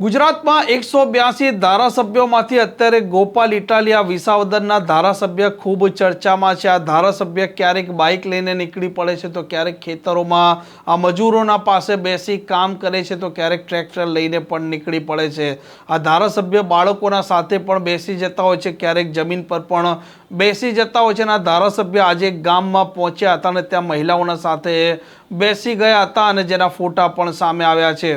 ગુજરાતમાં એકસો બ્યાસી ધારાસભ્યોમાંથી અત્યારે ગોપાલ ઇટાલિયા વિસાવદરના ધારાસભ્ય ખૂબ ચર્ચામાં છે. આ ધારાસભ્ય ક્યારેક બાઇક લઈને નીકળી પડે છે તો ક્યારેક ખેતરોમાં આ મજૂરોના પાસે બેસી કામ કરે છે તો ક્યારેક ટ્રેક્ટર લઈને પણ નીકળી પડે છે. આ ધારાસભ્ય બાળકોના સાથે પણ બેસી જતા હોય છે, ક્યારેક જમીન પર પણ બેસી જતા હોય છે અને આ ધારાસભ્ય આજે ગામમાં પહોંચ્યા હતા અને ત્યાં મહિલાઓના સાથે બેસી ગયા હતા અને જેના ફોટા પણ સામે આવ્યા છે.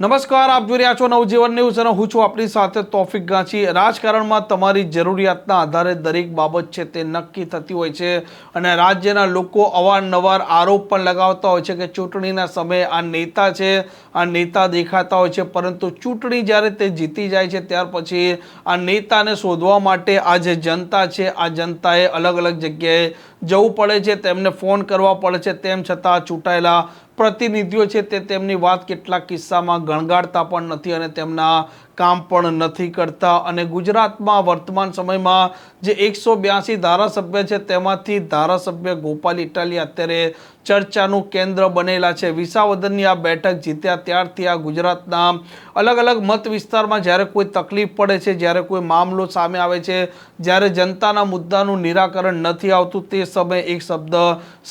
નમસ્કાર, આપ જોઈ રહ્યા છો નવજીવન ન્યૂઝ અને હું છું આપણી સાથે તોફિક ગાંચી. રાજકારણમાં તમારી જરૂરિયાતના આધારે દરેક બાબત છે તે નક્કી થતી હોય છે અને રાજ્યના લોકો અવારનવાર આરોપ પણ લગાવતા હોય છે કે ચૂંટણીના સમયે આ નેતા છે, આ નેતા દેખાતા હોય છે, પરંતુ ચૂંટણી જ્યારે તે જીતી જાય છે ત્યાર પછી આ નેતાને શોધવા માટે આ જે જનતા છે, આ જનતાએ અલગ અલગ જગ્યાએ જવું પડે છે, તેમને ફોન કરવા પડે છે, તેમ છતાં ચૂંટાયેલા પ્રતિનિધિઓ છે તે તેમની વાત કેટલાક કિસ્સામાં ગણગાડતા પણ નથી અને તેમના કામ પણ નથી કરતા અને ગુજરાતમાં વર્તમાન સમયમાં જે એકસો બ્યાસી ધારાસભ્ય છે તેમાંથી ધારાસભ્ય ગોપાલ ઇટાલી અત્યારે ચર્ચાનું કેન્દ્ર બનેલા છે. વિસાવદનની આ બેઠક જીત્યા ત્યારથી આ ગુજરાતના અલગ અલગ મત વિસ્તારમાં જ્યારે કોઈ તકલીફ પડે છે, જ્યારે કોઈ મામલો સામે આવે છે, જ્યારે જનતાના મુદ્દાનું નિરાકરણ નથી આવતું, તે સમયે એક શબ્દ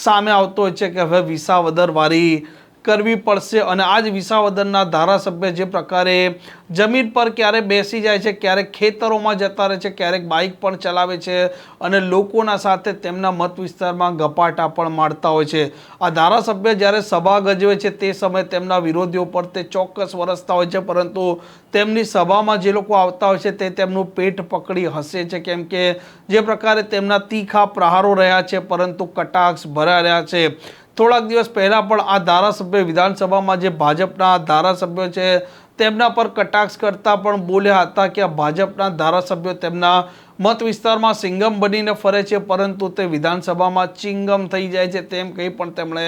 સામે આવતો હોય છે કે હવે વિસાવદર વારી કરવી પડશે અને આ જ વિસાવદરના ધારાસભ્ય જે પ્રકારે જમીન પર ક્યારે બેસી જાય છે, ક્યારેક ખેતરોમાં જતા રહે છે, ક્યારેક બાઇક પણ ચલાવે છે અને લોકોના સાથે તેમના મત વિસ્તારમાં ગપાટા પણ મારતા હોય છે. આ ધારાસભ્ય જ્યારે સભા ગજવે છે, તે સમયે તેમના વિરોધીઓ પર તે ચોક્કસ વરસતા હોય છે, પરંતુ તેમની સભામાં જે લોકો આવતા હોય છે, તે તેમનું પેટ પકડી હસે છે, કેમ કે જે પ્રકારે તેમના તીખા પ્રહારો રહ્યા છે, પરંતુ કટાક્ષ ભરા રહ્યા છે. થોડાક દિવસ પહેલાં પણ આ ધારાસભ્ય વિધાનસભામાં જે ભાજપના ધારાસભ્યો છે, તેમના પર કટાક્ષ કરતા પણ બોલ્યા હતા કે આ ભાજપના ધારાસભ્યો તેમના મત વિસ્તારમાં સિંગમ બનીને ફરે છે, પરંતુ તે વિધાનસભામાં ચિંગમ થઈ જાય છે તેમ કંઈ પણ તેમણે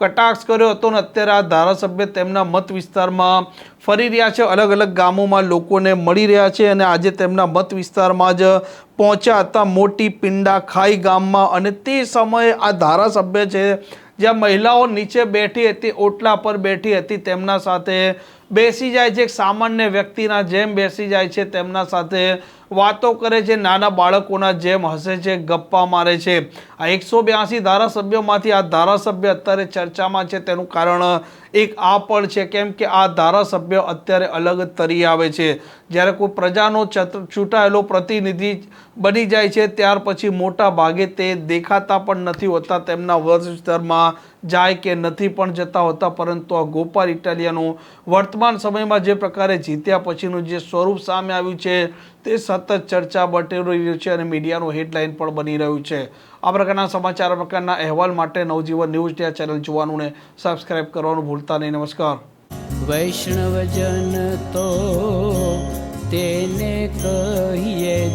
કટાક્ષ કર્યો હતો ને અત્યારે આ ધારાસભ્ય તેમના મત વિસ્તારમાં ફરી રહ્યા છે. અલગ અલગ ગામોમાં લોકોને મળી રહ્યા છે અને આજે તેમના મત વિસ્તારમાં જ પહોંચ્યા હતા. મોટી પિંડા ખાઈ ગામમાં અને તે સમયે આ ધારાસભ્ય છે જ્યાં મહિલાઓ નીચે બેઠી હતી, ઓટલા પર બેઠી હતી, તેમના સાથે બેસી જાય છે. એક સામાન્ય વ્યક્તિના જેમ બેસી જાય છે, તેમના સાથે વાતો કરે છે, નાના બાળકોના જેમ હસે છે, ગપ્પા મારે છે. આ એકસો બ્યાસી ધારાસભ્યોમાંથી આ ધારાસભ્ય અત્યારે ચર્ચામાં છે, તેનું કારણ એક આ પણ છે, કેમ કે આ ધારાસભ્ય અત્યારે અલગ તરી આવે છે. જ્યારે કોઈ પ્રજાનો ચૂંટાયેલો પ્રતિનિધિ બની જાય છે, ત્યાર પછી મોટા ભાગે તે દેખાતા પણ નથી હોતા, તેમના વર્ષ જાય કે નથી પણ જતા હોતા, પરંતુ આ ગોપાલ ઇટાલિયાનું વર્તમાન સમયમાં જે પ્રકારે જીત્યા પછીનું જે સ્વરૂપ સામે આવ્યું છે, તે સતત ચર્ચા બટેલી રહ્યું છે અને મીડિયાનું હેડલાઇન પણ બની રહ્યું છે. આ પ્રકારના સમાચાર પ્રકારના અહેવાલ માટે નવજીવન ન્યૂઝ ડે ચેનલ જોવાનું ને સબસ્ક્રાઇબ કરવાનું ભૂલતા નહીં. નમસ્કાર. વૈષ્ણવજન તો તેને કહીએ